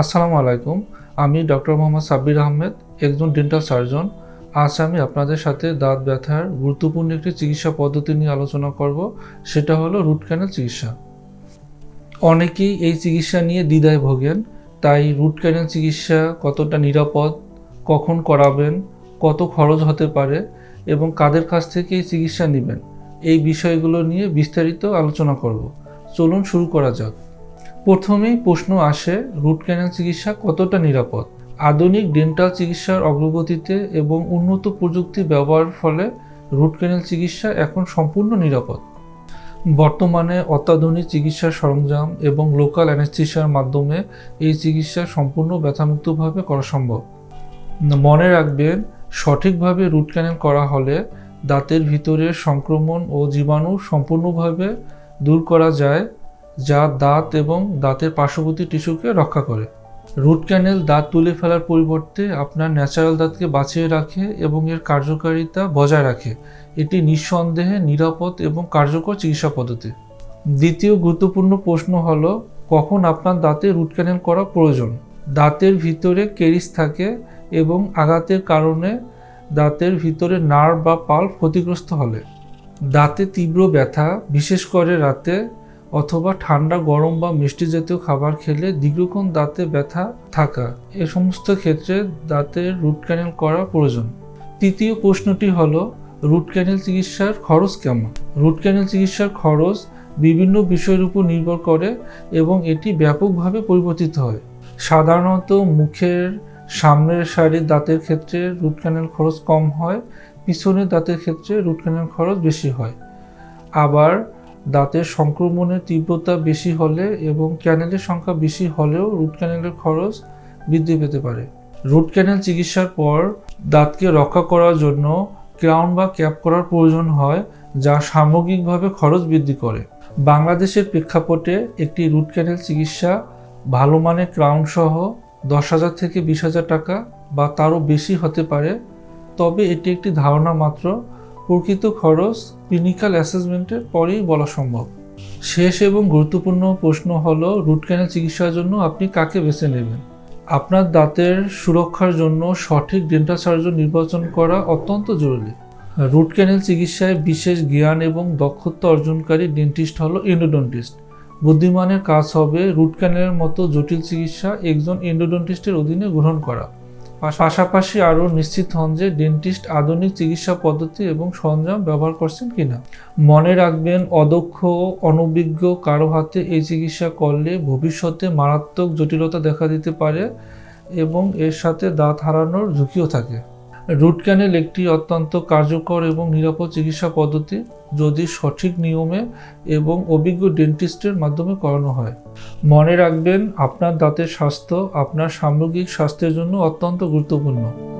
আসসালামু আলাইকুম। আমি ডক্টর মোহাম্মদ সাব্বির আহমেদ, একজন ডেন্টাল সার্জন আজ আমি আপনাদের সাথে দাঁত ব্যথার গুরুত্বপূর্ণ একটি চিকিৎসা পদ্ধতি নিয়ে আলোচনা করব, সেটা হলো রুট ক্যানেল চিকিৎসা। অনেকেই এই চিকিৎসা নিয়ে দ্বিধায় ভোগেন, তাই রুট ক্যানেল চিকিৎসা কতটা নিরাপদ, কখন করাবেন, কত খরচ হতে পারে, এবং কাদের কাছ থেকে এই চিকিৎসা নেবেন, এই বিষয়গুলো নিয়ে বিস্তারিত আলোচনা করব। চলুন শুরু করা যাক। প্রথমেই প্রশ্ন আসে রুট ক্যানেল চিকিৎসা কতটা নিরাপদ? আধুনিক ডেন্টাল চিকিৎসার অগ্রগতিতে এবং উন্নত প্রযুক্তি ব্যবহারের ফলে রুট ক্যানেল চিকিৎসা এখন সম্পূর্ণ নিরাপদ। বর্তমানে অত্যাধুনিক চিকিৎসার সরঞ্জাম এবং লোকাল অ্যানেস্থিসিয়ার মাধ্যমে এই চিকিৎসা সম্পূর্ণ ব্যথামুক্তভাবে করা সম্ভব। মনে রাখবেন, সঠিকভাবে রুট ক্যানেল করা হলে দাঁতের ভিতরের সংক্রমণ ও জীবাণু সম্পূর্ণভাবে দূর করা যায়। যা দাঁত এবং দাঁতের পার্শ্ববর্তী টিস্যুকে রক্ষা করে। রুট ক্যানেল দাঁত তুলে ফেলার পরিবর্তে আপনার ন্যাচারাল দাঁতকে বাঁচিয়ে রাখে এবং এর কার্যকারিতা বজায় রাখে। এটি নিঃসন্দেহে নিরাপদ এবং কার্যকর চিকিৎসা পদ্ধতি। দ্বিতীয় গুরুত্বপূর্ণ প্রশ্ন হল, কখন আপনার দাঁতে রুট ক্যানেল করা প্রয়োজন? দাঁতের ভিতরে কেরিস থাকে এবং আঘাতের কারণে দাঁতের ভিতরে নার্ভ বা পাল্প ক্ষতিগ্রস্ত হলে। দাঁতে তীব্র ব্যথা, বিশেষ করে রাতে অথবা ঠান্ডা, গরম বা মিষ্টি জাতীয় খাবার খেলে দীর্ঘক্ষণ দাঁতে ব্যথা থাকা। এ সমস্ত ক্ষেত্রে দাঁতের রুট ক্যানেল করা প্রয়োজন। তৃতীয় প্রশ্নটি হলো, রুট ক্যানেল চিকিৎসার খরচ কেমন? রুট ক্যানেল চিকিৎসার খরচ বিভিন্ন বিষয়ের উপর নির্ভর করে এবং এটি ব্যাপকভাবে পরিবর্তিত হয়। সাধারণত মুখের সামনের সারির দাঁতের ক্ষেত্রে রুট ক্যানেল খরচ কম হয়, পিছনের দাঁতের ক্ষেত্রে রুট ক্যানেল খরচ বেশি হয়। আবার দাঁতের সংক্রমণের তীব্রতা বেশি হলে এবং ক্যানেলের সংখ্যা বেশি হলেও রুট ক্যানেলের খরচ বৃদ্ধি পেতে পারে। রুট ক্যানেল চিকিৎসার পর দাঁতকে রক্ষা করার জন্য ক্রাউন বা ক্যাপ করার প্রয়োজন হয়, যা সামগ্রিকভাবে খরচ বৃদ্ধি করে। বাংলাদেশের প্রেক্ষাপটে একটি রুট ক্যানেল চিকিৎসা ভালো মানের ক্রাউন সহ দশ হাজার থেকে বিশ হাজার টাকা বা তারও বেশি হতে পারে, তবে এটি একটি ধারণা মাত্র প্রকৃত খরচ ক্লিনিক্যাল অ্যাসেসমেন্টের পরেই বলা সম্ভব। শেষ এবং গুরুত্বপূর্ণ প্রশ্ন হলো রুট ক্যানেল চিকিৎসার জন্য আপনি কাকে বেছে নেবেন? আপনার দাঁতের সুরক্ষার জন্য সঠিক ডেন্টাল সার্জন নির্বাচন করা অত্যন্ত জরুরি। রুট ক্যানেল চিকিৎসায় বিশেষ জ্ঞান এবং দক্ষতা অর্জনকারী ডেন্টিস্ট হলো এন্ডোডন্টিস্ট বুদ্ধিমানের কাজ হবে রুট ক্যানেলের মতো জটিল চিকিৎসা একজন এন্ডোডন্টিস্টের অধীনে গ্রহণ করা। পাশাপাশি আরও নিশ্চিত হন যে ডেন্টিস্ট আধুনিক চিকিৎসা পদ্ধতি এবং সরঞ্জাম ব্যবহার করছেন কিনা। মনে রাখবেন, অদক্ষ অনভিজ্ঞ কারও হাতে এই চিকিৎসা করলে ভবিষ্যতে মারাত্মক জটিলতা দেখা দিতে পারে এবং এর সাথে দাঁত হারানোর ঝুঁকিও থাকে। রুট ক্যানেল একটি অত্যন্ত কার্যকর এবং নিরাপদ চিকিৎসা পদ্ধতি যদি সঠিক নিয়মে এবং অভিজ্ঞ ডেন্টিস্টের মাধ্যমে করানো হয়। মনে রাখবেন, আপনার দাঁতের স্বাস্থ্য, আপনার সামগ্রিক স্বাস্থ্যের জন্য অত্যন্ত গুরুত্বপূর্ণ।